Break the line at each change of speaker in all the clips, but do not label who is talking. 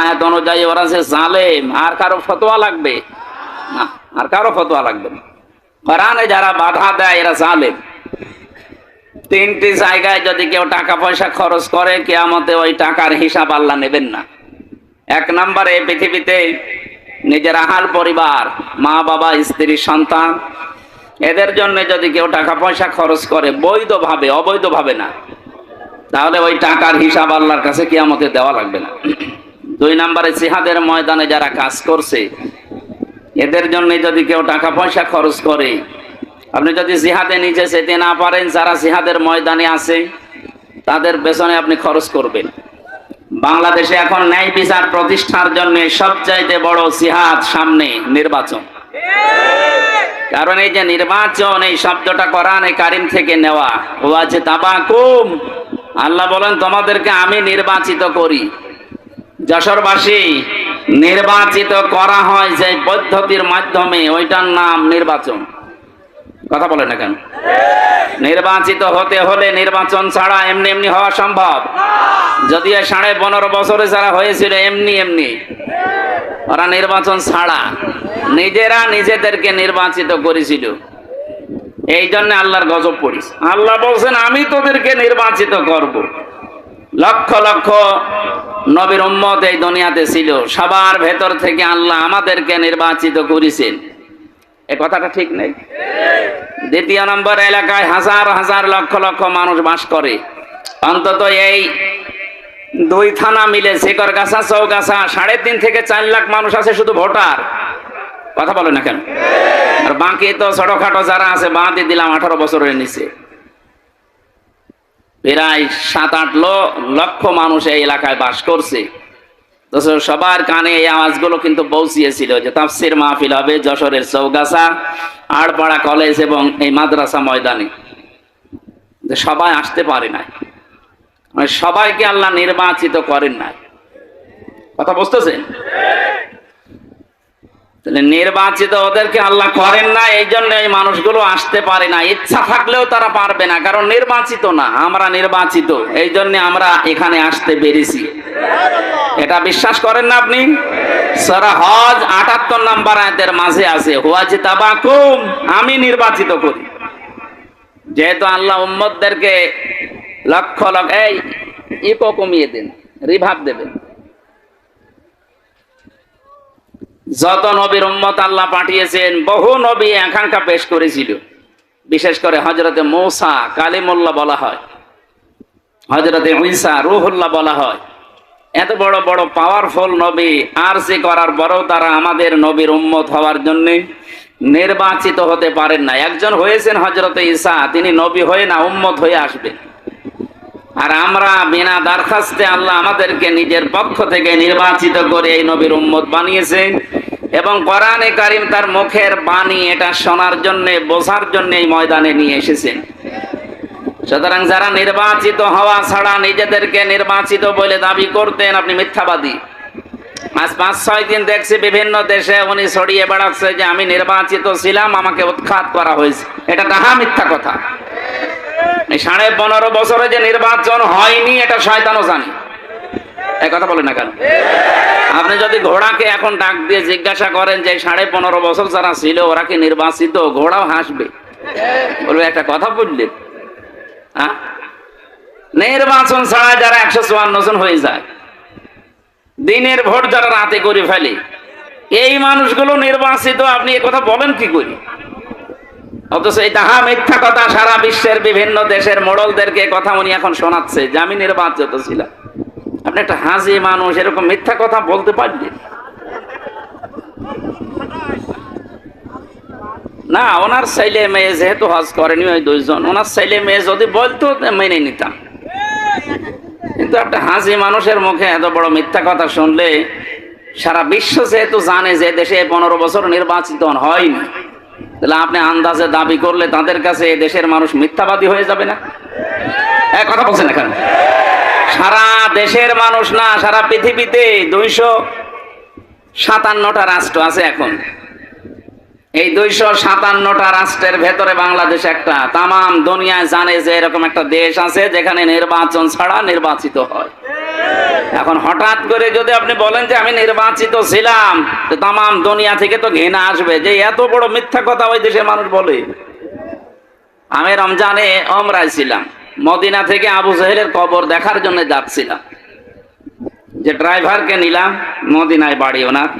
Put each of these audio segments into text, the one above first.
আয়াত অনুযায়ী ওরা যে জালেম, আর কারও ফতোয়া লাগবে? না, আর কারও ফতোয়া লাগবে না। কোরআনে যারা বাধা দেয়, এরা জালেম। তিনটি জায়গায় যদি কেউ টাকা পয়সা খরচ করে, কেয়ামতে ওই টাকার হিসাব আল্লাহ নেবেন না। এক নম্বরে, পৃথিবীতে নিজের আহাল পরিবার, মা বাবা, স্ত্রী, সন্তান, এদের জন্য যদি কেউ টাকা পয়সা খরচ করে, বৈধভাবে, অবৈধভাবে না তাহলে ওই টাকার হিসাব আল্লাহর কাছে কিয়ামতে দেওয়া লাগবে না। দুই নম্বরে জিহাদের ময়দানে যারা কাজ করছে, এদের জন্য যদি কেউ টাকা পয়সা খরচ করে, আপনি যদি জিহাদে নিজে যেতে না পারেন, যারা জিহাদের ময়দানে আছে, তাদের পেছনে আপনি খরচ করবেন। বাংলাদেশে এখন ন্যায় বিচার প্রতিষ্ঠার জন্য সবচাইতে বড় জিহাদ সামনে নির্বাচন। কারণ এই যে নির্বাচন, এই শব্দটা কোরআনে কারিম থেকে নেওয়া ও আছে তাবাকুম। আল্লাহ বলেন, তোমাদেরকে আমি নির্বাচিত করি। যশোরবাসী, নির্বাচিত করা হয় যে পদ্ধতির মাধ্যমে ওইটার নাম নির্বাচন। কথা বলে না কেন? নির্বাচিত হতে হলে নির্বাচন ছাড়া এমনি এমনি হওয়া সম্ভব। যদিও সাড়ে পনেরো বছরে যারা হয়েছিল, এমনি এমনি। ওরা নির্বাচন ছাড়া নিজেরা নিজেদেরকে নির্বাচিত করেছিল। এই জন্য আল্লাহর গজব পড়িস। আল্লাহ বলছেন, আমি তোদেরকে নির্বাচিত করব। লক্ষ লক্ষ নবীর উম্মত এই দুনিয়াতে ছিল। সবার ভেতর থেকে আল্লাহ আমাদেরকে নির্বাচিত করেছেন। এ কথাটা ঠিক নেই? দ্বিতীয় নম্বর, এলাকায় হাজার হাজার লক্ষ লক্ষ মানুষ বাস করে। অন্তত এই দুই থানা মিলে শেকরগাছা, চৌগাছা, সাড়ে তিন থেকে চার লাখ মানুষ আছে শুধু ভোটার। কথা বলে না কেন? আর বাকি তো ছোটখাটো যারা আছে বাঁধি দিলাম, আঠারো বছরের নিচে। প্রায় সাত আট লক্ষ মানুষ এই এলাকায় বাস করছে। তো সবার কানে এই আওয়াজগুলো কিন্তু পৌঁছিয়েছিল যে তাফসির মাহফিল হবে যশোরের চৌগাছা আড়পাড়া কলেজ এবং এই মাদ্রাসা ময়দানে। সবাই আসতে পারে না মানে সবাইকে আল্লাহ নির্বাচিত করেন না কথা বুঝতেছেন? নির্বাচিত ওদেরকে আল্লাহ করেন না, এই জন্য এই মানুষগুলো আসতে পারে না। ইচ্ছা থাকলেও তারা পারবে না, কারণ নির্বাচিত না, আমরা নির্বাচিত, এই জন্য আমরা এখানে আসতে পেরেছি। এটা বিশ্বাস করেন না আপনি? সারা হজ আটাত্তর নাম্বার আয়াতের মাঝে আছে হুয়াজি তাবাকুম আমি নির্বাচিত করি। যেহেতু আল্লাহ উম্মদদেরকে লক্ষ লক্ষ এই, ইকো কমিয়ে দেন, রিভাব দেবেন। যত নবীর উম্মত আল্লাহ পাঠিয়েছেন, বহু নবী আকাঙ্ক্ষা পেশ করেছিল। বিশেষ করে হজরতে মৌসা কালিমুল্লাহ বলা হয়। হজরতে উইসা রুহুল্লাহ বলা হয়। এত বড় বড় পাওয়ারফুল নবী আর সে করার পরেও তারা আমাদের নবীর উম্মত হওয়ার জন্য নির্বাচিত হতে পারেন না। একজন হয়েছেন হজরতে ঈসা, তিনি নবী হয়ে না উম্মত হয়ে আসবেন আর আমরা বিনা দরখাস্তে আল্লাহ আমাদেরকে নিজের পক্ষ থেকে নির্বাচিত করে এই নবীর উম্মত বানিয়েছেন এবং কোরআনে কারিম তার মুখের বাণী এটা শোনার জন্য, বোঝার জন্য এই ময়দানে নিয়ে এসেছেন সুতরাং যারা নির্বাচিত হওয়া ছাড়া নিজেদেরকে নির্বাচিত বলে দাবি করতেন, আপনি মিথ্যাবাদী। আজ পাঁচ, ছয় দিন দেখছি বিভিন্ন দেশে উনি ছড়িয়ে বেড়াচ্ছে যে, আমি নির্বাচিত ছিলাম, আমাকে উৎখাত করা হয়েছে। এটা তাহা মিথ্যা কথা। সাড়ে পনেরো বছরে যে নির্বাচন হয়নি, এটা শয়তানও জানে। এই কথা বলে না কেন? আপনি যদি ঘোড়াকে এখন ডাক দিয়ে জিজ্ঞাসা করেন যে সাড়ে পনেরো বছর যারা ছিল, ওরা কি নির্বাচিত? ঘোড়াও হাসবে। বলবে, একটা কথা বললেন? নির্বাচন ছাড়া যারা একশো চুয়ান্ন জন হয়ে যায়, দিনের ভোট যারা রাতে করে ফেলে, এই মানুষগুলো নির্বাচিত, আপনি কথা বলেন কি করি? অথচ এই তাহা মিথ্যা কথা সারা বিশ্বের বিভিন্ন দেশের মোড়লদেরকে কথা উনি এখন শোনাচ্ছে, যে আমি নির্বাচিত ছিলাম। আপনি একটা হাজি মানুষ, এরকম মিথ্যা কথা বলতে পারলেন না, ওনার ছেলে মেয়ে যেহেতু হজ করেনি, ওই দুইজন। ওনার ছেলে মেয়ে যদি বলতো মেনে নিতাম। কিন্তু একটা হাজি মানুষের মুখে এত বড় মিথ্যা কথা শুনলে, সারা বিশ্ব যেহেতু জানে যে দেশে পনেরো বছর নির্বাচিত হয়নি তাহলে আপনি আন্দাজে দাবি করলে তাদের কাছে দেশের মানুষ মিথ্যাবাদী হয়ে যাবে না? এক কথা বলছেন এখন সারা দেশের মানুষ না, সারা পৃথিবীতে দুইশো সাতান্নটা রাষ্ট্র আছে এখন। এই দুইশো সাতান্নটা রাষ্ট্রের ভেতরে বাংলাদেশ একটা। তামাম দুনিয়ায় জানে যে এরকম একটা দেশ আছে যেখানে নির্বাচন ছাড়া নির্বাচিত হয়। এখন হঠাৎ করে যদি আপনি বলেন যে আমি নির্বাচিত ছিলাম, তো তামাম দুনিয়া থেকে তো ঘৃণা আসবে যে এত বড় মিথ্যা কথা ওই দেশের মানুষ বলে। আমি রমজানে অমরায় ছিলাম। মদিনা থেকে আবু জাহেলের কবর দেখার জন্য যাচ্ছিলাম। যে ড্রাইভারকে নিলাম, মদিনায় বাড়ি ওনার।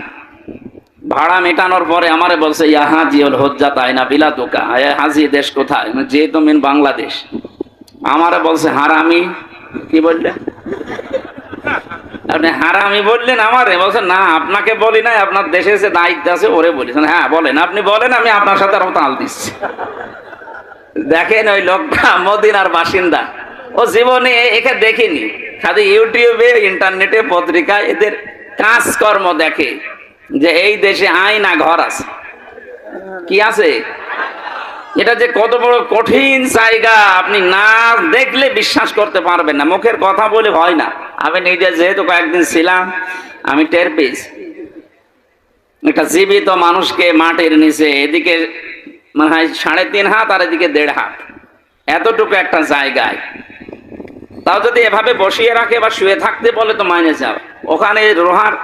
ভাড়া মেটানোর পরে আমারে বলছে ইয়া হাজি হল হজ্জা তাই না বিলা দোকা হাজি দেশ কোথায়? আমি, যে তুমি বাংলাদেশ। আমারে বলছে হারামি? কি বললে? আপনি হারামি বললেন আমারে? না আপনাকে বলি নাই আপনার দেশে দায়িত্ব আছে ওরে বলেছেন হ্যাঁ বলেন আপনি বলেন আমি আপনার সাথে আরও তাল দিচ্ছি। দেখেন ওই লোকটা মদিনার বাসিন্দা। ও জীবনে একে দেখিনি। খালি ইউটিউবে ইন্টারনেটে পত্রিকায় এদের কাজকর্ম দেখে। যে এই দেশে আয়না ঘর আছে। কি আছে? এটা যে কত বড় কঠিন জায়গা, আপনি না দেখলে বিশ্বাস করতে পারবেন না। মুখের কথা বলে হয় না। আমি নিজে যেহেতু কয়েকদিন ছিলাম, আমি টের পেয়েছি। একটা জীবিত মানুষকে মাটির নিচে, এদিকে মানে হয় সাড়ে তিন হাত আর এদিকে দেড় হাত। এতটুকু একটা জায়গায়। তাও যদি এভাবে বসিয়ে রাখে বা শুয়ে থাকতে বলে তো মাইনে যাও ওখানে লোহার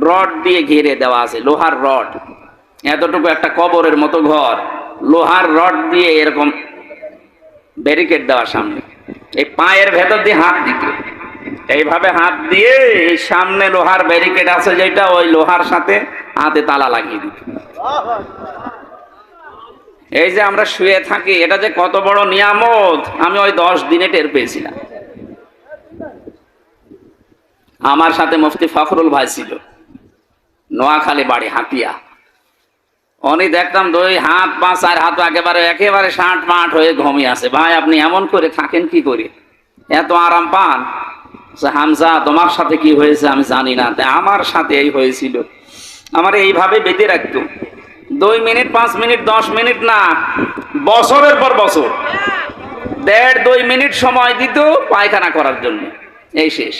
রড দিয়ে ঘিরে দেওয়া আছে, লোহার রড। এতটুকু একটা কবরের মতো ঘর, লোহার রড দিয়ে এরকম ব্যারিকেড দেওয়া সামনে। এই পায়ের ভেতর দিয়ে হাত দিতে। এইভাবে হাত দিয়ে এই সামনে লোহার ব্যারিকেড আছে যেটা, ওই লোহার সাথে হাতে তালা লাগিয়ে দিত। এই যে আমরা শুয়ে থাকি, এটা যে কত বড় নিয়ামত, আমি ওই দশ দিনে টের পেয়েছিলাম। আমার সাথে মুফতি ফখরুল ভাই ছিল। নোয়াখালী বাড়ি হাতিয়া। উনি দেখতাম দুই হাত পা চার হাত একেবারে একেবারে ষাট মাঠ হয়ে ঘুমিয়ে আছে। ভাই আপনি এমন করে থাকেন কি করে? এত আরাম পান? বলছে, হামজা তোমার সাথে কি হয়েছে আমি জানি না। আমার সাথে এই হয়েছিল। আমার এইভাবে বেঁধে রাখতো। দুই মিনিট পাঁচ মিনিট দশ মিনিট না বছরের পর বছর। দেড় দুই মিনিট সময় দিত পায়খানা করার জন্য। এই শেষ।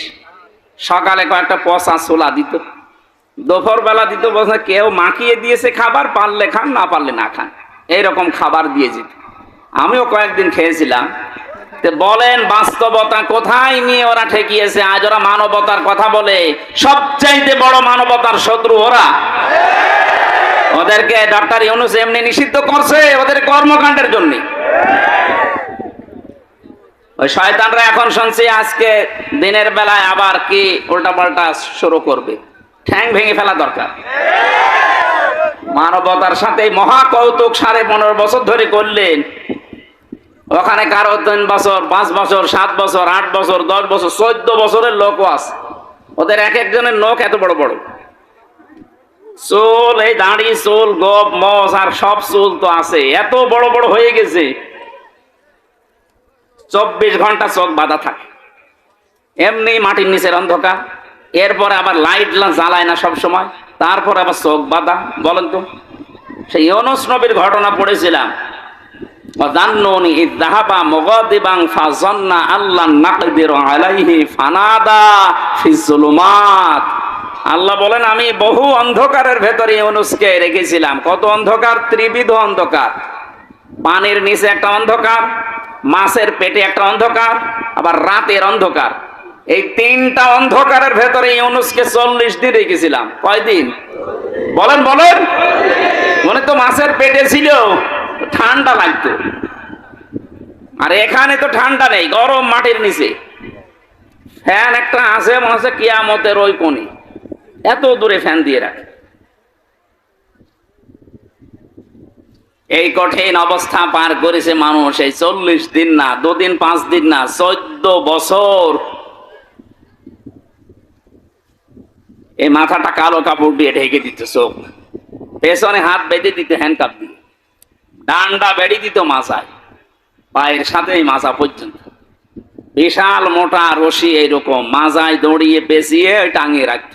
সকালে কয়েকটা পচা ছোলা দিত। দুপুর বেলা দিত বলছে কেউ মাখিয়ে দিয়েছে খাবার, পারলে খান, না পারলে না খান। এইরকম খাবার দিয়ে যেত। আমিও কয়েকদিন খেয়েছিলাম। বলেন, বাস্তবতা কোথায় নিয়ে ওরা ঠেকিয়েছে? আজ ওরা মানবতার কথা বলে। সবচাইতে বড় মানবতার শত্রু ওরা। ওদেরকে ডক্টর ইউনুস এমনি নিষিদ্ধ করছে ওদের কর্মকাণ্ডের জন্য। ওই শয়তানরা এখন শুনছি আজকে দিনের বেলায় আবার কি উল্টাপাল্টা শুরু করবে। ঠ্যাং ভেঙে ফেলা দরকার। মানবতার সাথে মহা কৌতুক সাড়ে পনেরো বছর ধরে করলেন। ওখানে কারও তিন বছর, পাঁচ বছর, সাত বছর, আট বছর, দশ বছর, চোদ্দ বছরের লোকও আছে। ওদের এক একজনের নখ এত বড় বড়। চুল, এই দাঁড়ি, চুল, গোপ, মস আর সব চুল তো আছে। এত বড় বড় হয়ে গেছে। চব্বিশ ঘণ্টা চোখ বাঁধা থাকে। এমনি মাটির নিচের অন্ধকার। এরপরে আবার লাইট জ্বালায় না সব সময়। তারপর আবার চোখ বাঁধা, বলেন তো। সেই ইউনুস নবীর ঘটনা পড়েছিলাম। অজান্ননি আল্লাহ নাকদির আলাইহি ফানাদা ফিজুলুমাত আল্লাহ বলেন, আমি বহু অন্ধকারের ভেতরে ইউনুসকে রেখেছিলাম। কত অন্ধকার? ত্রিবিধ অন্ধকার। পানির নিচে একটা অন্ধকার, মাছের পেটে একটা অন্ধকার, আবার রাতের অন্ধকার। এই তিনটা অন্ধকারের ভেতরে ইউনুসকে চল্লিশ দিন রেখেছিলাম। কয়দিন? বলেন বলেন। মনে তো মাছের পেটে ছিল ঠান্ডা লাগতো। আর এখানে তো ঠান্ডা নেই, গরম মাটির নিচে। ফ্যান একটা আছে, মনে হচ্ছে কিয়ামতের ওই কোণে। এত দূরে ফ্যান দিয়ে রাখে। এই কঠিন অবস্থা পার করেছে মানুষ, এই চল্লিশ দিন না, দুদিন, পাঁচ দিন না, চোদ্দ বছর এই মাথাটা কালো কাপড় দিয়ে ঢেকে দিত চোখ। পেছনে হাত বেঁধে দিত হ্যান্ডকাপ দিয়ে। ডান্ডা বেড়ে দিত মাথায়। পায়ের সাথে এই মাথা পর্যন্ত। বিশাল মোটা রশি এইরকম মাজায় দৌড়িয়ে পেঁচিয়ে টাঙিয়ে রাখত।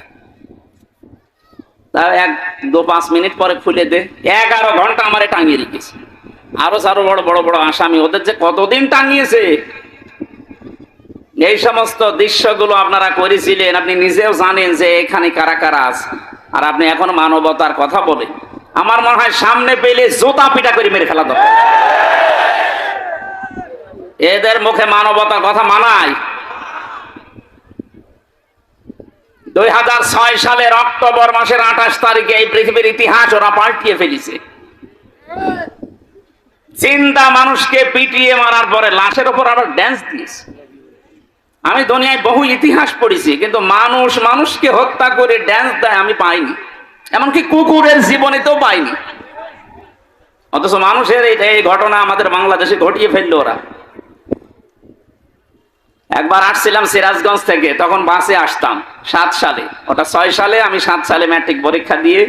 তা এক দু পাঁচ মিনিট পরে খুলে দে, এগারো ঘণ্টা আমারে টাঙিয়ে রেখেছে। আরও আরও বড় বড় বড় আসামি, ওদের যে কতদিন টাঙিয়েছে? এই সমস্ত দৃশ্যগুলো আপনারা করেছিলেন, আপনি নিজেও জানেন যে এখানে কারা কারা আছে। আর আপনি এখন মানবতার কথা বলেন। আমার মনে হয় সামনে পেলে জোতা পিটা করে মেরে ফেলা দরকার। এদের মুখে মানবতার কথা মানায়। দুই হাজার ছয় সালের অক্টোবর মাসের আঠাশ তারিখে এই পৃথিবীর ইতিহাস ওরা পাল্টিয়ে ফেলিছে। চিন্তা মানুষকে পিটিয়ে মারার পরে লাশের উপর আবার ড্যান্স দিয়েছে। আমি দুনিয়ায় বহু ইতিহাস পড়েছি, কিন্তু মানুষ মানুষকে হত্যা করে ড্যান্স দেয় আমি পাইনি। এমনকি কুকুরের জীবনেতেও পাইনি। অথচ মানুষের এই ঘটনা আমাদের বাংলাদেশে ঘটিয়ে ফেলল ওরা। একবার আসছিলাম সিরাজগঞ্জ থেকে, তখন বাসে আসতাম, সাত সালে। ওটা ছয় সালে আমি সাত সালে ম্যাট্রিক পরীক্ষা দিয়ে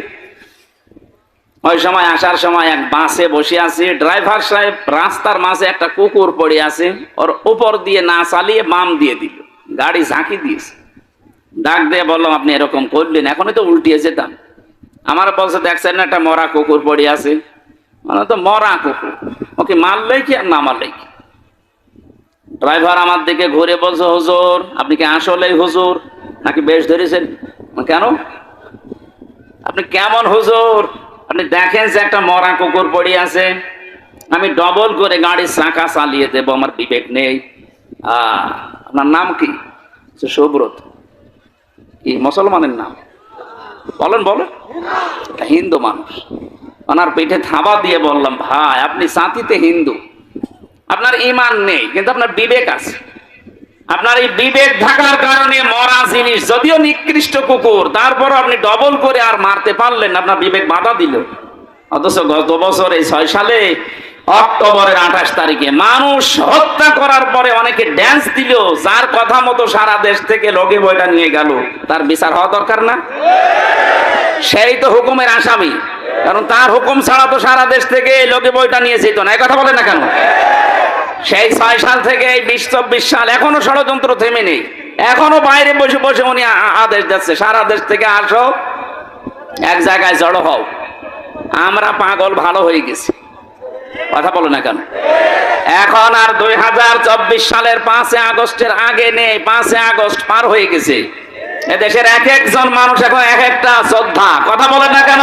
ওই সময় আসার সময় এক বাসে বসে আছি, ড্রাইভার সাহেব রাস্তার মাঝে একটা কুকুর পড়ে আছে, ওর উপর দিয়ে না চালিয়ে বাম দিয়ে দিল, গাড়ি ঝাঁকি দিয়েছে। ডাক দিয়ে বললাম, আপনি এরকম করলেন, এখনই তো উল্টিয়ে যেতাম। আমার বলছে, দেখছেন না, একটা মরা কুকুর পড়ে আছে। মানে তো মরা কুকুর, ওকে মারলেই কি আর না মারলেই কি? ড্রাইভার আমার দিকে ঘুরে বলছে, হুজুর, আপনি কি আসলেই হুজুর? নাকি বেশ ধরেছেন? কেন? আপনি কেমন হুজুর? আপনি দেখেন যে একটা মরা কুকুর পড়ে আছে। আমি ডবল করে গাড়ির চাকা চালিয়ে দেবো, আমার বিবেক নেই। আপনার নাম কি? সুব্রত। কি, মুসলমানের নাম? বলেন বলেন। হিন্দু মানুষ। ওনার পিঠে থাবা দিয়ে বললাম, ভাই, আপনি সাথীতে হিন্দু। আপনার ইমান নেই, কিন্তু আপনার বিবেক আছে। আপনার এই বিবেক থাকার কারণে মরা জিনিস, যদিও নিকৃষ্ট কুকুর তারপর আপনি ডবল করে আর মারতে পারলেন আপনার বিবেক বাধা দিল। অথচ গত বছর এই ছয় সালে, অক্টোবরের আঠাশ তারিখে মানুষ হত্যা করার পরে অনেকে ড্যান্স দিল, যার কথা মতো সারা দেশ থেকে লগে বইটা নিয়ে গেল। তার বিচার হওয়া দরকার না? সেই তো হুকুমের আসামি। কারণ তার হুকুম ছাড়া তো সারা দেশ থেকে লোকে বইটা নিয়ে যেত না। কথা বলে না কেন? সেই ছয় সাল থেকে এই বিশ চব্বিশ সাল এখনও ষড়যন্ত্র থেমে নেই। এখনও বাইরে বসে বসে উনি আদেশ যাচ্ছে সারা দেশ থেকে আসো, এক জায়গায় জড়ো হও। আমরা পাগল ভালো হয়ে গেছি। কথা বলো না কেন? এখন আর দুই হাজার চব্বিশ সালের পাঁচে আগস্টের আগে নেই পাঁচে আগস্ট পার হয়ে গেছে। এদেশের এক একজন মানুষ এখন এক একটা শ্রদ্ধা। কথা বলে না কেন?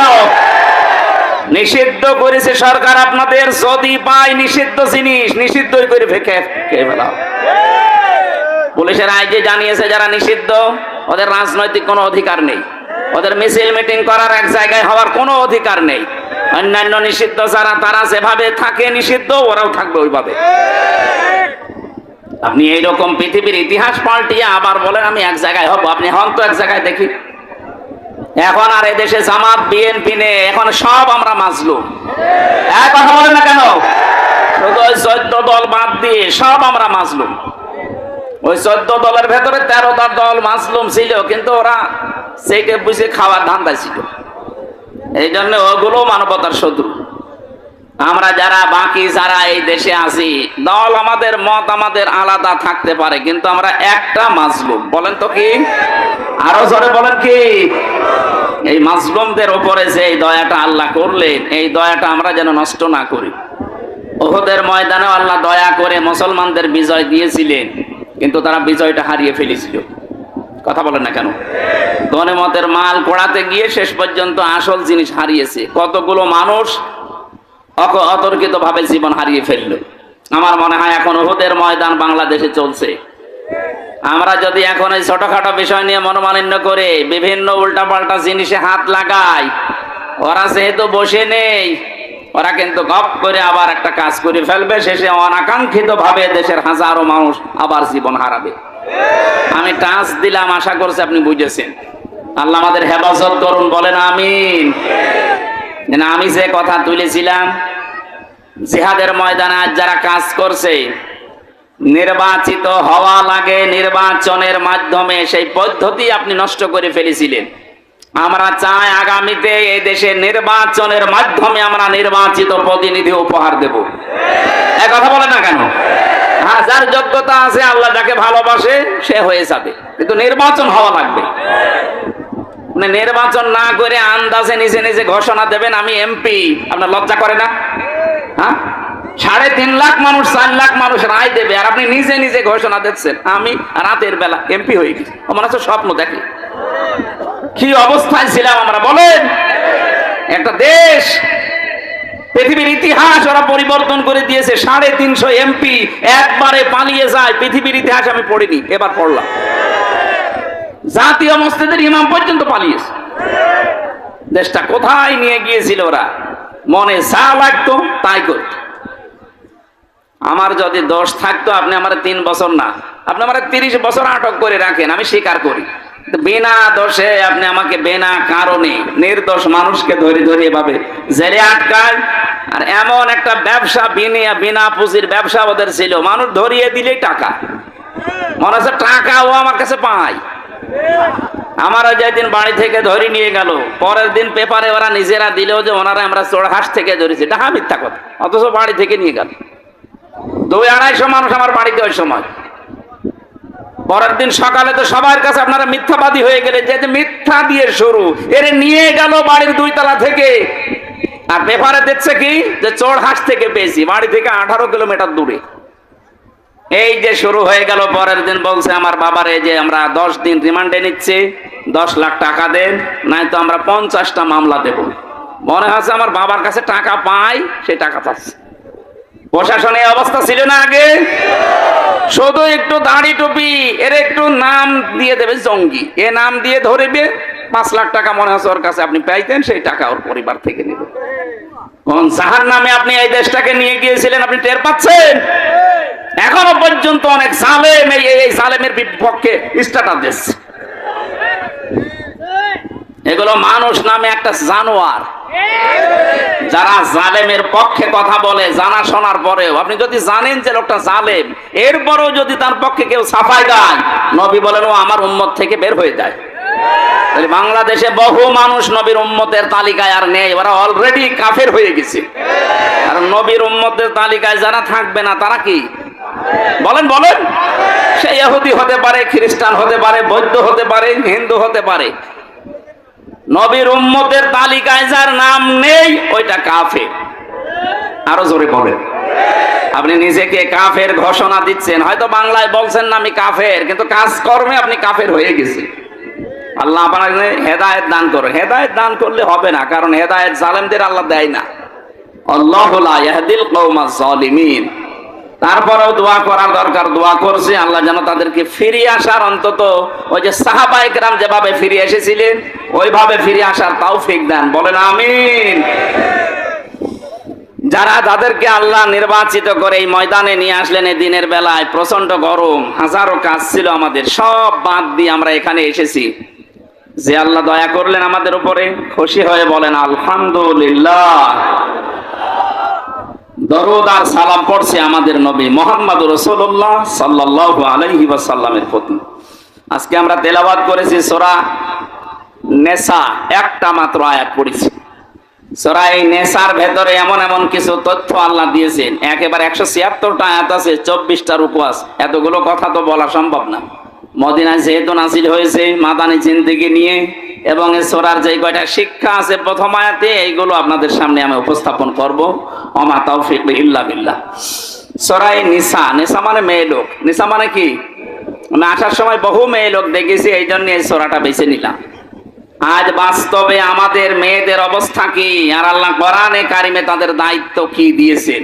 নিষিদ্ধ করেছে সরকার আপনাদের, যদি পায় নিষিদ্ধ জিনিস, নিষিদ্ধ করে ফেঁকে ফেলাও। পুলিশের আইজে জানিয়েছে যারা নিষিদ্ধ, ওদের রাজনৈতিক কোনো অধিকার নেই। ওদের মিছিল মিটিং করার এক জায়গায় হওয়ার কোনো অধিকার নেই। অন্যান্য নিষিদ্ধ যারা, তারা যেভাবে থাকে নিষিদ্ধ, ওরাও থাকবে ওইভাবে। আপনি এইরকম পৃথিবীর ইতিহাস পাল্টিয়ে আবার বলেন, আমি এক জায়গায় হব, আপনি হন তো এক জায়গায় দেখি। এখন আর এদেশে জামাত বিএনপি নে এখন সব আমরা মাজলুম। এক কথা বলেন না কেন? শুধু ওই চোদ্দ দল বাদ দিয়ে সব আমরা মাজলুম। ওই চোদ্দ দলের ভেতরে তেরোটা দল মাজলুম ছিল, কিন্তু ওরা সেইকে বুঝে খাওয়ার ধান্দা ছিল। এই জন্য ওগুলো মানবতার শত্রু। আমরা যারা বাকি, যারা এই দেশে আছি, দল আমাদের, মত আমাদের আলাদা থাকতে পারে, কিন্তু আমরা একটা মাজলুম। বলেন তো কি? আরও জোরে বলেন কি? এই মাজলুমদের উপরে যে এই দয়াটা আল্লাহ করলেন, এই দয়াটা আমরা যেন নষ্ট না করি। ওহদের ময়দানে আল্লাহ দয়া করে মুসলমানদের বিজয় দিয়েছিলেন, কিন্তু তারা বিজয়টা হারিয়ে ফেলেছিল। কথা বলেন না কেন? গণমতের মাল কোড়াতে গিয়ে শেষ পর্যন্ত আসল জিনিস হারিয়েছে। কতগুলো মানুষ অতর্কিত ভাবে জীবন হারিয়ে ফেলল। আমার মনে হয় এখন ওহুদের ময়দান বাংলাদেশে চলছে। আমরা যদি এখন এই ছোটখাটো বিষয় নিয়ে মনোমালিন্য করে বিভিন্ন উল্টাপাল্টা জিনিসে হাত লাগাই, ওরা যেহেতু বসে নেই, ওরা কিন্তু গপ করে আবার একটা কাজ করে ফেলবে, শেষে অনাকাঙ্ক্ষিত ভাবে দেশের হাজারো মানুষ আবার জীবন হারাবে। আমি টাচ দিলাম, আশা করছি আপনি বুঝেছেন। আল্লাহ আমাদের হেফাজত করুন, বলেন আমিন। আমি যে কথা তুলেছিলাম, জিহাদের ময়দানে যারা কাজ করছে, নির্বাচিত হওয়া লাগে নির্বাচনের মাধ্যমে, সেই পদ্ধতি আপনি নষ্ট করে ফেলেছিলেন। আমরা চাই আগামীতে এই দেশে নির্বাচনের মাধ্যমে আমরা নির্বাচিত প্রতিনিধি উপহার দেব। এ কথা বলে না কেন? হ্যাঁ যার যোগ্যতা আছে, আল্লাহ যাকে ভালোবাসে, সে হয়ে যাবে। কিন্তু নির্বাচন হওয়া লাগবে। মানে নির্বাচন না করে আন্দাজে নিজে নিজে ঘোষণা দেবেন, আমি এমপি আপনার লজ্জা করে না? হ্যাঁ? সাড়ে তিন লাখ মানুষ, চার লাখ মানুষ রায় দেবে, আর আপনি নিজে নিজে ঘোষণা দিচ্ছেন, আমি রাতের বেলা এমপি হয়ে গেছি। আমার হচ্ছে স্বপ্ন দেখে। কি অবস্থায় ছিলাম আমরা, বলেন? একটা দেশ, পৃথিবীর ইতিহাস ওরা পরিবর্তন করে দিয়েছে, সাড়ে তিনশো এমপি একবারে পালিয়ে যায়, পৃথিবীর ইতিহাস আমি পড়িনি, এবার পড়লাম। জাতীয় মসজিদের ইমাম পর্যন্ত পালিয়েছে। দেশটা কোথায় নিয়ে গিয়েছিল ওরা? মনে যা লাগতো তাই করতো। আমার যদি দোষ থাকতো, আপনি আমার তিন বছর না, আপনি আমার তিরিশ বছর আটক করে রাখেন, আমি স্বীকার করি। বিনা দোষে আপনি আমাকে বিনা কারণে নির্দোষ মানুষকে ধরে ধরে এভাবে জেলে আটকায় আর এমন একটা ব্যবসা বিনা বিনা পুঁজির ব্যবসা ওদের ছিল, মানুষ ধরিয়ে দিলেই টাকা। মনে হচ্ছে টাকা ও আমার কাছে পায়। আমার যেদিন বাড়ি থেকে ধরে নিয়ে গেল, পরের দিন পেপারে ওরা নিজেরা দিলেও যে ওনারা আমরা চোরহাস থেকে ধরেছি। এটা হ্যাঁ মিথ্যা কথা। অথচ বাড়ি থেকে নিয়ে গেল। দুই আড়াইশো মানুষ আমার বাড়িতে ওই সময়। পরের দিন সকালে তো সবার কাছে আপনারা মিথ্যাবাদী হয়ে গেলেন যে মিথ্যা দিয়ে শুরু, এর নিয়ে গেল বাড়ির দুই তলা থেকে। আর পেপারে দেখছে কি? যে চোর হাঁস থেকে পেয়েছি, বাড়ি থেকে আঠারো কিলোমিটার দূরে। এই যে শুরু হয়ে গেল, পরের দিন বলছে আমার বাবারে যে আমরা দশ দিন রিমান্ডে নিচ্ছি, দশ লাখ টাকা দেন নাই তো আমরা পঞ্চাশটা মামলা দেব। মনে হচ্ছে আমার বাবার কাছে টাকা পাই, সে টাকা পাচ্ছে। প্রশাসনে অবস্থা ছিল না আগে? শুধু একটু দাড়ি টুপি, এর একটু নাম দিয়ে দেবে জঙ্গি। এ নাম দিয়ে ধরবে, পাঁচ লাখ টাকা মনে হচ্ছে ওর কাছে আপনি পাইতেন, সেই টাকা ওর পরিবার থেকে নেবে। সাহার নামে আপনি এই দেশটাকে নিয়ে গিয়েছিলেন আপনি টের পাচ্ছেন? এখনও পর্যন্ত অনেক সালেম এই সালেমের বিপক্ষে স্ট্যাটাস এগুলো মানুষ নামে একটা জানোয়ার। যারা জালেমের পক্ষে কথা বলে জানা শোনার পরেও। আপনি যদি জানেন যে লোকটা জালেম, এরপরেও যদি তার পক্ষে কেউ সাফাই দেয়, নবী বলেন, ও আমার উম্মত থেকে বের হয়ে যায়। বাংলাদেশে বহু মানুষ নবীর উম্মতের তালিকায় আর নেই, ওরা অলরেডি কাফের হয়ে গেছে। আর নবীর উম্মতের তালিকায় যারা থাকবে না, তারা কি? বলেন বলেন। সে ইহুদি হতে পারে, খ্রিস্টান হতে পারে, বৌদ্ধ হতে পারে, হিন্দু হতে পারে। নবীর উম্মতের তালিকায় যার নাম নেই, ওইটা কাফে আরও জোরে বলেন। আপনি নিজেকে কাফের ঘোষণা দিচ্ছেন, হয়তো বাংলায় বলছেন না, আমি কাফের, কিন্তু কাজকর্মে আপনি কাফের হয়ে গেছেন। আল্লাহ আপনাকে হেদায়েত দান করো। হেদায়েত দান করলে হবে না, কারণ হেদায়েত জালেমদের আল্লাহ দেয় না। তারপরেও দোয়া করার দরকার, দোয়া করছে, আল্লাহ যেন তাদেরকে ফিরিয়ে আসার অন্তত ওই যে সাহাবাইকরাম যেভাবে ফিরে এসেছিলেন, ওইভাবে ফিরে আসার তাও ফিক দেন। বলেন আমিন। যারা যাদেরকে আল্লাহ নির্বাচিত করে এই ময়দানে নিয়ে আসলেন এই দিনের বেলায় প্রচণ্ড গরম, হাজারো কাজ ছিল আমাদের, সব বাদ দিয়ে আমরা এখানে এসেছি। যে আল্লাহ দয়া করলেন আমাদের উপরে, খুশি হয়ে বলেন, আলহামদুলিল্লাহ। দরুদ সালাম পড়ছে আমাদের নবী মোহাম্মদ রসুল্লাহ সাল্লাহ আলহি সাল্লামের প্রতি। আজকে আমরা তেলাবাদ করেছি সোরা নেশা একটা মাত্র আয়াত পড়েছি। সোরা এই নেশার ভেতরে এমন এমন কিছু তথ্য আল্লাহ দিয়েছেন, একেবারে একশো ছিয়াত্তরটা আয়াত আছে, চব্বিশটার উপবাস এতগুলো কথা তো বলা সম্ভব না। মদিনায় যেহেতু নাসিল হয়েছে, মাদানি জিন্দিগি নিয়ে, এবং এই সোরার যে কয়টা শিক্ষা আছে প্রথম আয়াতে, এইগুলো আপনাদের সামনে আমি উপস্থাপন করব। অমা তৌফিক ইল্লা বিল্লাহ। সোরাই নিসা নিসা মানে মেয়ে লোক। নিসা মানে কি? আমি আসার সময় বহু মেয়ে লোক দেখেছি এই জন্য এই সোরাটা বেছে নিলাম। আজ বাস্তবে আমাদের মেয়েদের অবস্থা কি? আর আল্লাহ কোরআনে কারিমে তাদের দায়িত্ব কি দিয়েছেন?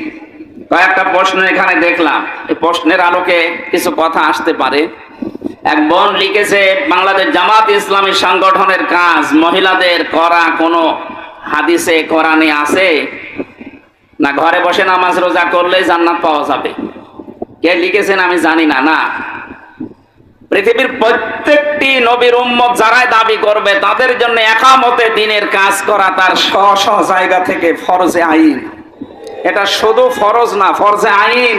কয়েকটা প্রশ্ন এখানে দেখলাম। এই প্রশ্নের আলোকে কিছু কথা আসতে পারে। এক বোন লিখেছে, বাংলাদেশ জামাত ইসলামী সংগঠনের কাজ, মহিলাদের করা কোনো হাদিসে, কোরআনে আছে? না, ঘরে বসে নামাজ রোজা করলে জান্নাত পাওয়া যাবে। কে লিখেছেন আমি জানি না না। পৃথিবীর প্রত্যেকটি নবীর উম্মত যারাই দাবি করবে, তাদের জন্য একামতে দিনের কাজ করা তার স্ব স্ব জায়গা থেকে ফরজে আইন। এটা শুধু ফরজ না, ফরজে আইন।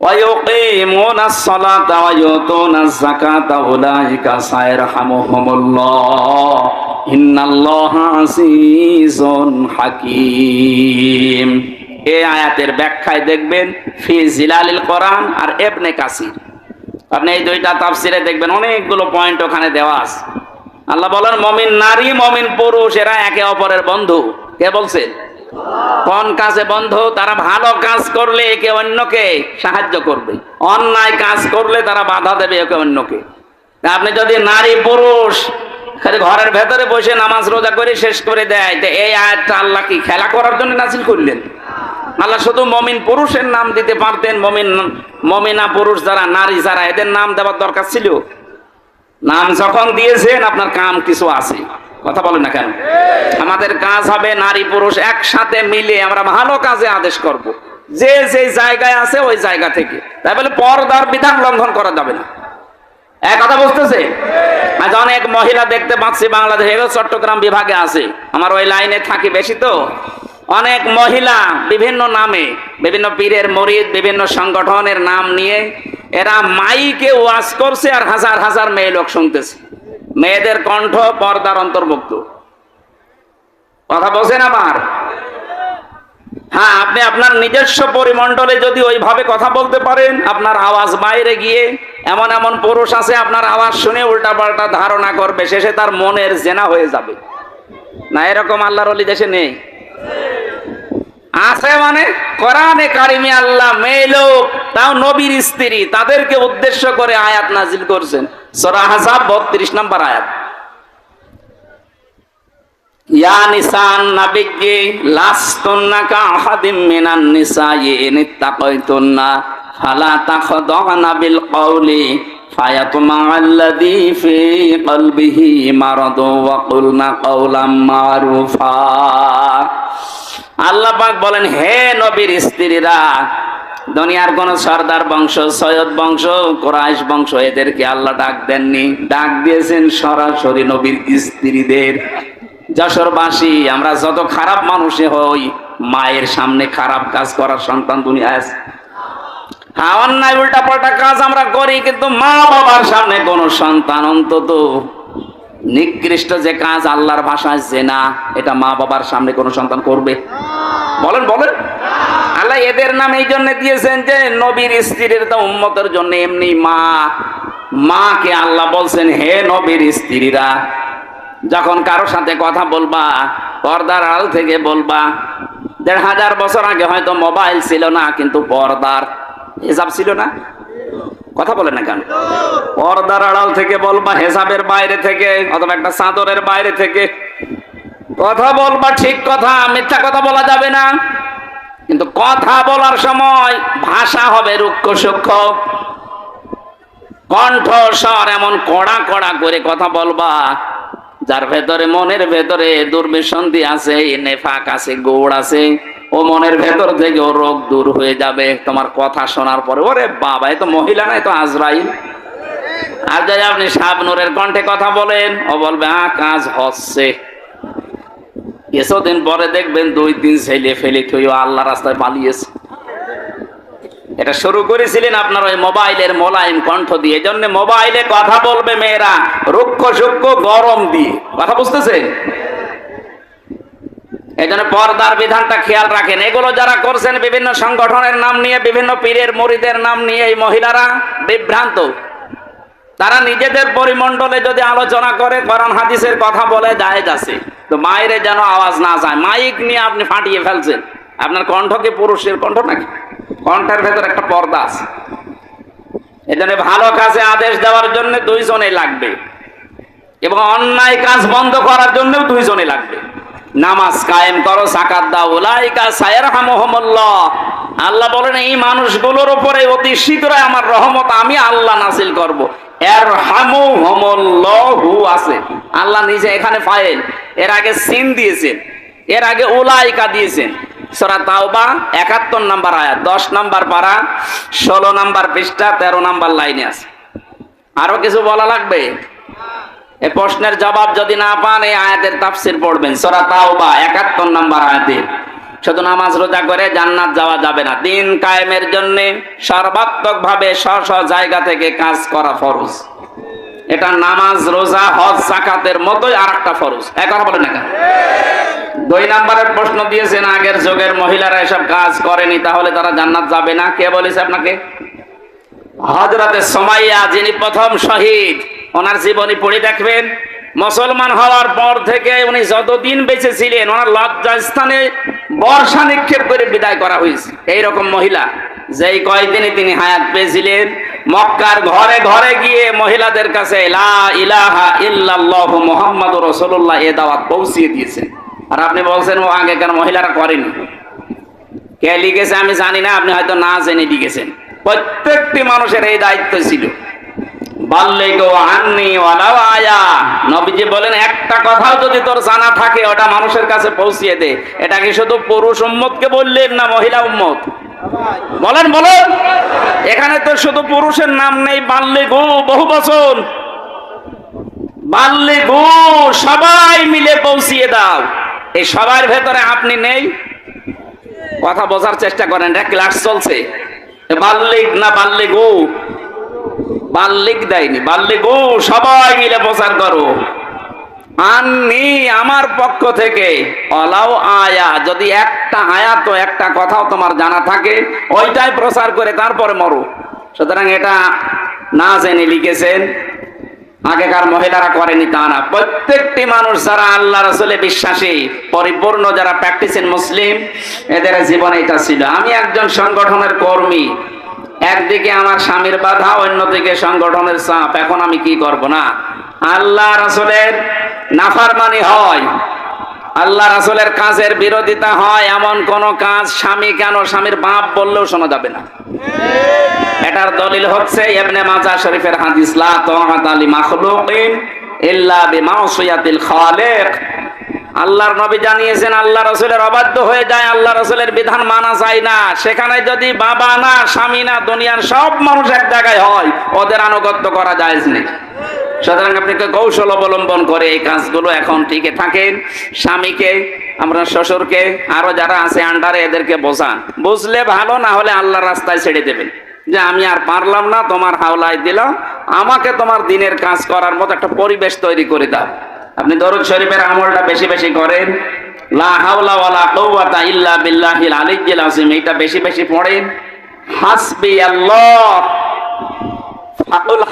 ويقيمون الصلاة ويؤتون الزكاة أولئك سيرحمهم الله إن الله عزيز حكيم এই আয়াতের ব্যাখ্যায় দেখবেন ফি জিলালিল কোরআন আর এবনে কাসির আপনি এই দুইটা তাফসিরে দেখবেন অনেকগুলো পয়েন্ট ওখানে দেওয়া আছে আল্লাহ বলেন মমিন নারী মমিন পুরুষ এরা একে অপরের বন্ধু কে বলছেন কোন কাজে বন্ধু, তারা ভালো কাজ করলে একে অন্যকে সাহায্য করবে। অন্যায় কাজ করলে তারা বাধা দেবে একে অন্যকে। আপনি যদি নারী পুরুষ ঘরের ভেতরে বসে নামাজ রোজা করে শেষ করে দেয়, তো এই আয়াতটা আল্লাহ কি খেলা করার জন্য নাসিল করলেন? আল্লাহ শুধু মমিন পুরুষের নাম দিতে পারতেন, মমিন, মমিনা পুরুষ যারা, নারী যারা, এদের নাম দেওয়ার দরকার ছিল। নাম যখন দিয়েছেন, আপনার কাম কিছু আছে। কথা বলেন না কেন? আমাদের কাজ হবে নারী পুরুষ একসাথে মিলে আমরা ভালো কাজে আদেশ করব। যে যে জায়গায় আছে ওই জায়গা থেকে। তাই বলে পর্দার বিধান লঙ্ঘন করা যাবে না। এক কথা বুঝতেছে? আজ অনেক মহিলা দেখতে পাচ্ছি চট্টগ্রাম বিভাগে আছে। আমার ওই লাইনে থাকি বেশি তো। অনেক মহিলা বিভিন্ন নামে, বিভিন্ন পীরের মরিদ, বিভিন্ন সংগঠনের নাম নিয়ে এরা মাইকে ওয়াজ করছে আর হাজার হাজার মেয়ে লোক শুনতেছে। মেয়েদের কণ্ঠ পর্দার অন্তর্ভুক্ত। কথা বলছেন আমার হ্যাঁ আপনি আপনার নিজস্ব পরিমণ্ডলে যদি ওইভাবে কথা বলতে পারেন, আপনার আওয়াজ বাইরে গিয়ে এমন এমন পুরুষ আছে, আপনার আওয়াজ শুনে উল্টাপাল্টা ধারণা করবে, শেষে তার মনের জেনা হয়ে যাবে। না, এরকম আল্লাহর অলি দেশে নেই। আছে মানে কোরআনে কারিমে আল্লাহ মেয়ে লোক, তাও নবীর স্ত্রী, তাদেরকে উদ্দেশ্য করে আয়াত নাজিল করছেন। সূরা হাসাব 32 নম্বর আয়াত। মারুফা। আল্লাহ পাক বলেন, হে নবীর স্ত্রীরা, দুনিয়ার কোন সর্দার বংশ, সৈয়দ বংশ, কোরাইশ বংশ, এদেরকে আল্লাহ ডাক দেননি। ডাক দিয়েছেন সরাসরি নবীর স্ত্রীদের। যশোরবাসী, আমরা যত খারাপ মানুষে হই, মায়ের সামনে খারাপ কাজ করার সন্তান দুনিয়ায় আছে। হ্যাঁ অন্যায় উল্টা পাল্টা কাজ আমরা করি, কিন্তু মা বাবার সামনে কোনো সন্তান অন্তত নিকৃষ্ট যে কাজ আল্লাহর ভাষায় জেনা, এটা মা বাবার সামনে কোনো সন্তান করবে? বলেন বলেন। আল্লাহ এদের নাম এই জন্য দিয়েছেন যে, নবীর স্ত্রীর তো উম্মতের জন্য এমনি মা। মাকে আল্লাহ বলছেন, হে নবীর স্ত্রীরা, যখন কারোর সাথে কথা বলবা, পর্দার আড়াল থেকে বলবা, দেড় হাজার বছর আগে হয়তো মোবাইল ছিল না, কিন্তু পর্দার হিসাব ছিল না। কথা বলে না কেন? পর্দার আড়াল থেকে বলবা হেসাবের বাইরে থেকে অথবা একটা চাদরের বাইরে থেকে। কথা বলবা ঠিক কথা, মিথ্যা কথা বলা যাবে না। কিন্তু কথা বলার সময় ভাষা হবে রুক্ষ সূক্ষ্ম। কণ্ঠস্বর এমন কড়া কড়া করে কথা বলবা, যার ভেতরে মনের ভেতরে দুর্বিসন্ধি আছে, নেফাক আছে, গোড় আছে। ও মনের ভেতর থেকে ও রোগ দূর হয়ে যাবে। তোমার কথা শোনার পরে, ওরে বাবা, এ তো মহিলা নাই তো আজরাইল। আর যদি আপনি শাবনুরের কণ্ঠে কথা বলেন। ও বলবে হ্যাঁ কাজ হচ্ছে। কিছুদিন পরে দেখবেন দুই, তিন ছেলে ফেলে থই আল্লাহ রাস্তায় পালিয়েছে। এটা শুরু করেছিলেন আপনার ওই মোবাইলের মোলায়েম কণ্ঠ দিয়ে। জন্য মোবাইলে কথা বলবে মেয়েরা, রুক্ষ সূক্ষ্ম গরম দিয়ে। কথা বুঝতেছেন? জন্য পর্দার বিধানটা খেয়াল রাখেন। এগুলো যারা করছেন বিভিন্ন সংগঠনের নাম নিয়ে, বিভিন্ন পীরের মরিদের নাম নিয়ে এই মহিলারা বিভ্রান্ত। তারা নিজেদের পরিমণ্ডলে যদি আলোচনা করে, কোরআন হাদিসের কথা বলে যায় যাচ্ছে তো বাইরে যেন আওয়াজ না যায়। মাইক নিয়ে আপনি ফাটিয়ে ফেলছেন। আপনার কণ্ঠ কি পুরুষের কণ্ঠ নাকি? কণ্ঠের ভেতর একটা পর্দা আছে। এজন্য ভালো কাজে আদেশ দেওয়ার জন্য দুইজনে লাগবে। এবং অন্যায় কাজ বন্ধ করার জন্য দুইজনে লাগবে। নামাজ কায়েম করো, সাকাত দাও। উলাইকা সায়রহামুহুমুল্লাহ। আল্লাহ বলেন, এই মানুষগুলোর উপরে অতি শীঘ্রই আমার রহমত আমি আল্লাহ নাসিল করব। এর হামু আছে। আল্লাহ নিজে এখানে ফাইল। এর আগে সিন দিয়েছেন। এর আগে উলাইকা দিয়েছেন। সরা তাওবা, একাত্তর নাম্বার আয়াত, দশ নাম্বার পারা, ষোলো নাম্বার পৃষ্ঠা, তেরো নাম্বার লাইনে আছে। আরও কিছু বলা লাগবে? এ প্রশ্নের জবাব যদি না পান, এই আয়াতের তাফসির পড়বেন। সরা তাওবা, একাত্তর নম্বর আয়াতের শুধু নামাজ রোজা করে জান্নাত যাওয়া যাবে না। দিন কায়েমের জন্য সর্বাত্মক ভাবে স্ব স্ব জায়গা থেকে কাজ করা ফরজ। এটা নামাজ, রোজা, হজ সাকাতের মতোই আর একটা ফরজ। এক কথা বলে না দুই নম্বরের প্রশ্ন দিয়েছেন, আগের যুগের মহিলারা এসব কাজ করেনি, তাহলে তারা জান্নাত যাবে না? কে বলেছে আপনাকে? হজরতে সোমাইয়া, যিনি প্রথম শহীদ ওনার জীবনী পড়ে দেখবেন। মুসলমান হওয়ার পর থেকে উনি যতদিন বেঁচে ছিলেন, ওনার লজ্জা স্থানে বর্ষা নিক্ষেপ করে বিদায় করা হয়েছে। এইরকম মহিলা, যেই কয়দিনে তিনি হায়াত পেয়েছিলেন, মক্কার ঘরে ঘরে গিয়ে মহিলাদের কাছে, লা ইলাহা ইল্লাল্লাহ মুহাম্মাদুর রাসূলুল্লাহ এ দাওয়াত পৌঁছিয়ে দিয়েছেন। আর আপনি বলছেন, ও আগে আগেকার মহিলারা করেনি। কে লিখেছে আমি জানি না, আপনি হয়তো না জেনে লিখেছেন। প্রত্যেকটি মানুষের এই দায়িত্ব ছিল বাল্যেগো আননি ওয়ালাও আয়া নবীজি বলেন, একটা কথাও যদি এখানে তো শুধু পুরুষের নাম নেই বাল্যে গো বহু বছর বাল্যে গো সবাই মিলে পৌঁছিয়ে দাও। এই সবার ভেতরে আপনি নেই। কথা বোঝার চেষ্টা করেন, এটা ক্লাস চলছে। বাল্যিক না বাল্যে গো বাল্যিক দেয়নি বাল্যে গো সবাই মিলে প্রচার করো। আমার পক্ষ থেকে, অলাও আয়া, যদি একটা আয়াত ও একটা কথাও তোমার জানা থাকে, ওইটাই প্রচার করে তারপরে সুতরাং এটা না জেনে লিখেছেন, আগেকার মহিলারা করেনি তা না। প্রত্যেকটি মানুষ যারা আল্লাহ রসুলে বিশ্বাসী, পরিপূর্ণ যারা প্র্যাকটিসিং মুসলিম, এদের জীবনে এটা ছিল। আমি একজন সংগঠনের কর্মী একদিকে আমার স্বামীর বাধা, অন্যদিকে সংগঠনের চাপ। এখন আমি কি করব না? আল্লাহ রসুলের নাফারমানি হয়। আল্লাহ রাসুলের কাজের বিরোধিতা হয়। এমন কোন কাজ স্বামী কেন স্বামীর বাপ বললেও শোনা যাবে না। এটার দলিল হচ্ছে ইবনে মাজা শরীফের হাদিস, লা তাআত মাখলুকিন ইল্লা বিমাউসিয়াতিল খালিক। আল্লাহর নবী জানিয়েছেন, আল্লাহ রাসূলের অবাধ্য হয়ে যায়, আল্লাহ রাসূলের বিধান মানা যায় না। সেখানে যদি বাবা না, স্বামী না, দুনিয়ার সব মানুষ এক জায়গায় হয়, ওদের আনুগত্য করা যায় নেই। সুতরাং আপনি কৌশল অবলম্বন করে এই কাজগুলো এখন টিকে থাকেন। স্বামীকে, আমরা শ্বশুরকে, আরও যারা আছে আন্ডারে এদেরকে বোঝান। বুঝলে ভালো, না হলে আল্লাহর রাস্তায় ছেড়ে দেবেন। যে আমি আর পারলাম না, তোমার হাওলায় দিলাম, আমাকে তোমার দিনের কাজ করার মতো একটা পরিবেশ তৈরি করে দাও। আপনি দরুদ শরীফের আমলটা বেশি বেশি করেন। লা হাওলা ওয়ালা কুওয়াতা ইল্লা বিল্লাহিল আলিয়্যিল আযীম এটা বেশি বেশি পড়েন। হাসবি আল্লাহ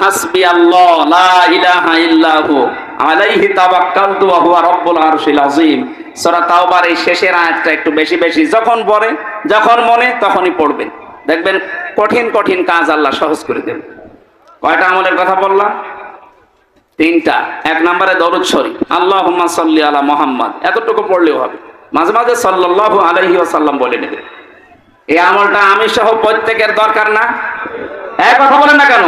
হাসবি আল্লাহ লা ইলাহা ইল্লাহু। আলাইহি তাওয়াক্কালতু ওয়া হুয়া আরশিল আযীম। সূরা তাওবার এই শেষের আয়াতটা একটু বেশি বেশি যখন পড়ে, যখন মনে, তখনই পড়বেন। দেখবেন কঠিন কঠিন কাজ আল্লাহ সহজ করে দেবেন। কয়টা আমলের কথা বললাম? তিনটা। এক নম্বরে দরুদ শরীফ। আল্লাহ সাল্লি আলা মোহাম্মদ। এতটুকু পড়লেও হবে। মাঝে মাঝে সাল্লাল্লাহু আলাইহি ওয়াসাল্লাম বলে নেবে। এই আমলটা আমি সহ প্রত্যেকের দরকার না। এক কথা বলেন না কেন?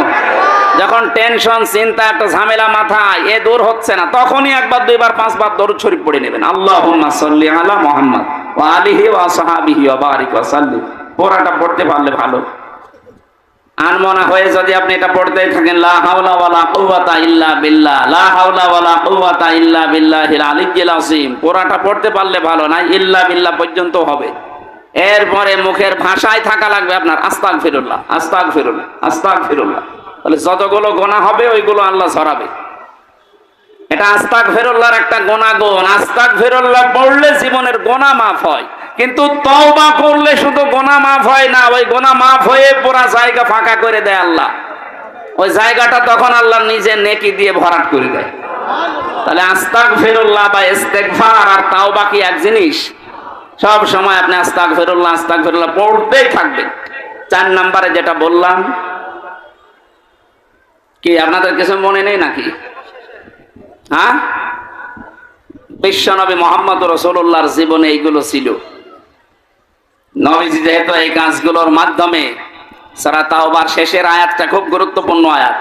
যখন টেনশন, চিন্তা, একটা ঝামেলা মাথায় এ দূর হচ্ছে না, তখনই একবার, দুইবার, পাঁচবার দরুদ শরীফ পড়ে নেবেন। আল্লাহুম্মা সাল্লি আলা মুহাম্মদ ওয়া আলিহি ওয়া সাহাবিহি ওয়া বারিক ওয়া সাল্লিম। পুরাটা পড়তে পারলে ভালো। আনমনা হয়ে যদি আপনি এটা পড়তে থাকেন, লা ইল্লা বিল্লাহ। লা পড়তে পারলে ভালো না ইল্লা বিল্লাহ পর্যন্ত হবে। এরপরে মুখের ভাষায় থাকা লাগবে আপনার আস্তাক ফিরুল্লাহ আস্তাক ফিরুল্লাহ আস্তাক ফিরুল্লাহ তাহলে যতগুলো গোনা হবে, ওইগুলো আল্লাহ ছড়াবে। এটা আস্তাক ফেরুল্লাহর একটা গোনা গুণ আস্তাক ফেরুল্লাহ পড়লে জীবনের গোনা মাফ হয়। কিন্তু তওবা করলে শুধু গোনা মাফ হয় না, ওই গোনা মাফ হয়ে পুরা জায়গা ফাঁকা করে দেয় আল্লাহ। ওই জায়গাটা তখন আল্লাহ নিজে নেকি দিয়ে ভরাট করে দেয়। তাহলে আস্তাক ফেরুল্লাহ বা ইস্তেগফার আর তাও বাকি এক জিনিস? সব সময় আপনি আস্তাক ফেরুল্লাহ আস্তাক ফেরুল্লাহ পড়তেই থাকবেন। চার নাম্বারে যেটা বললাম, কি আপনাদের কিছু মনে নেই নাকি? হ্যাঁ? বিশ্বনবী মোহাম্মদ রসুল্লাহর জীবনে এইগুলো ছিল। নবীজি যেহেতু এই কাজগুলোর মাধ্যমে সারা তাওবার শেষের আয়াতটা খুব গুরুত্বপূর্ণ আয়াত।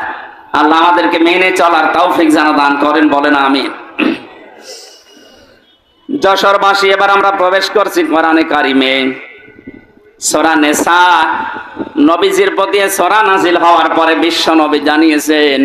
আল্লাহ আমাদেরকে মেনে চলার তৌফিক যেন দান করেন, বলেন আমি যশোরবাসী এবার আমরা প্রবেশ করছি কোরআনে কারিমে। সরা নেশা নবীজির প্রতি সরা নাজিল হওয়ার পরে বিশ্ব নবী জানিয়েছেন